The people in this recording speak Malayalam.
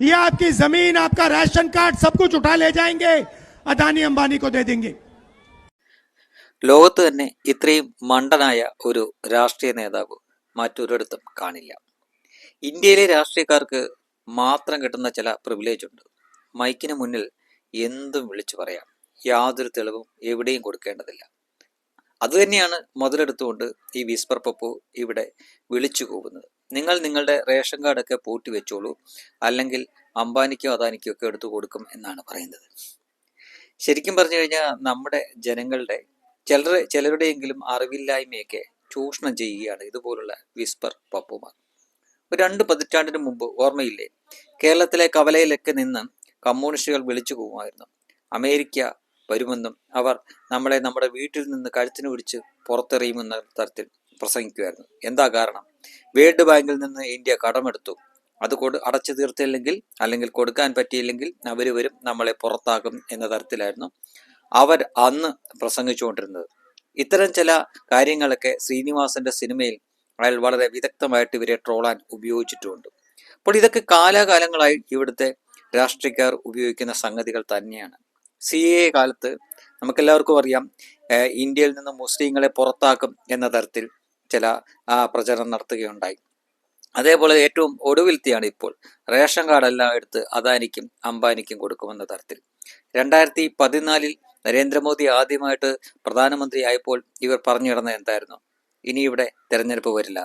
ये आपकी जमीन आपका राशन कार्ड सब कुछ उठा ले जाएंगे अदानी अंबानी को दे देंगे ലോകത്ത് തന്നെ ഇത്രയും മണ്ടനായ ഒരു രാഷ്ട്രീയ നേതാവ് മറ്റൊരിടത്തും കാണില്ല ഇന്ത്യയിലെ രാഷ്ട്രീയക്കാർക്ക് മാത്രം കിട്ടുന്ന ചില പ്രിവിലേജ് ഉണ്ട് മൈക്കിന് മുന്നിൽ എന്തും വിളിച്ചു പറയാം യാതൊരു തെളിവും എവിടെയും കൊടുക്കേണ്ടതില്ല അതുതന്നെയാണ് മുതലെടുത്തുകൊണ്ട് ഈ വിസ്പർ പപ്പു ഇവിടെ വിളിച്ചു കൂവുന്നത് നിങ്ങൾ നിങ്ങളുടെ റേഷൻ കാർഡൊക്കെ പൂട്ടി വെച്ചോളൂ. അല്ലെങ്കിൽ അംബാനിക്കോ അദാനിക്കോ ഒക്കെ എടുത്തു കൊടുക്കും എന്നാണ് പറയുന്നത്. ശരിക്കും പറഞ്ഞു കഴിഞ്ഞാൽ നമ്മുടെ ജനങ്ങളുടെ ചിലർ ചിലരുടെയെങ്കിലും അറിവില്ലായ്മയൊക്കെ ചൂഷണം ചെയ്യുകയാണ് ഇതുപോലുള്ള വിസ്പർ പപ്പുമാർ. ഒരു രണ്ട് പതിറ്റാണ്ടിന് മുമ്പ് ഓർമ്മയില്ലേ? കേരളത്തിലെ കവലയിലൊക്കെ നിന്ന് കമ്മ്യൂണിസ്റ്റുകൾ വിളിച്ചു പോകുമായിരുന്നു അമേരിക്ക വരുമെന്നും അവർ നമ്മളെ നമ്മുടെ വീട്ടിൽ നിന്ന് കഴുത്തിന് പിടിച്ച് പുറത്തെറിയുമെന്ന തരത്തിൽ പ്രസംഗിക്കുമായിരുന്നു. എന്താ കാരണം? വേൾഡ് ബാങ്കിൽ നിന്ന് ഇന്ത്യ കടമെടുത്തു. അത് കൊടു അടച്ചു തീർത്തില്ലെങ്കിൽ അല്ലെങ്കിൽ കൊടുക്കാൻ പറ്റിയില്ലെങ്കിൽ അവർ വരും നമ്മളെ പുറത്താക്കും എന്ന തരത്തിലായിരുന്നു അവർ അന്ന് പ്രസംഗിച്ചുകൊണ്ടിരുന്നത്. ഇത്തരം ചില കാര്യങ്ങളൊക്കെ ശ്രീനിവാസന്റെ സിനിമയിൽ അയാൾ വളരെ വിദഗ്ധമായിട്ട് ഇവരെ ട്രോളാൻ ഉപയോഗിച്ചിട്ടുമുണ്ട് അപ്പോൾ ഇതൊക്കെ കാലാകാലങ്ങളായി ഇവിടുത്തെ രാഷ്ട്രീയക്കാർ ഉപയോഗിക്കുന്ന സംഗതികൾ തന്നെയാണ്. സി എ കാലത്ത് നമുക്കെല്ലാവർക്കും അറിയാം ഇന്ത്യയിൽ നിന്ന് മുസ്ലിങ്ങളെ പുറത്താക്കും എന്ന തരത്തിൽ ചില പ്രചരണം നടത്തുകയുണ്ടായി. അതേപോലെ ഏറ്റവും ഒടുവിലത്തെയാണ് ഇപ്പോൾ. റേഷൻ കാർഡ് എല്ലാം എടുത്ത് അദാനിക്കും അംബാനിക്കും കൊടുക്കുമെന്ന തരത്തിൽ. രണ്ടായിരത്തി പതിനാലിൽ നരേന്ദ്രമോദി ആദ്യമായിട്ട് പ്രധാനമന്ത്രി ആയപ്പോൾ ഇവർ പറഞ്ഞു കിടന്നത് എന്തായിരുന്നു? ഇനി ഇവിടെ തെരഞ്ഞെടുപ്പ് വരില്ല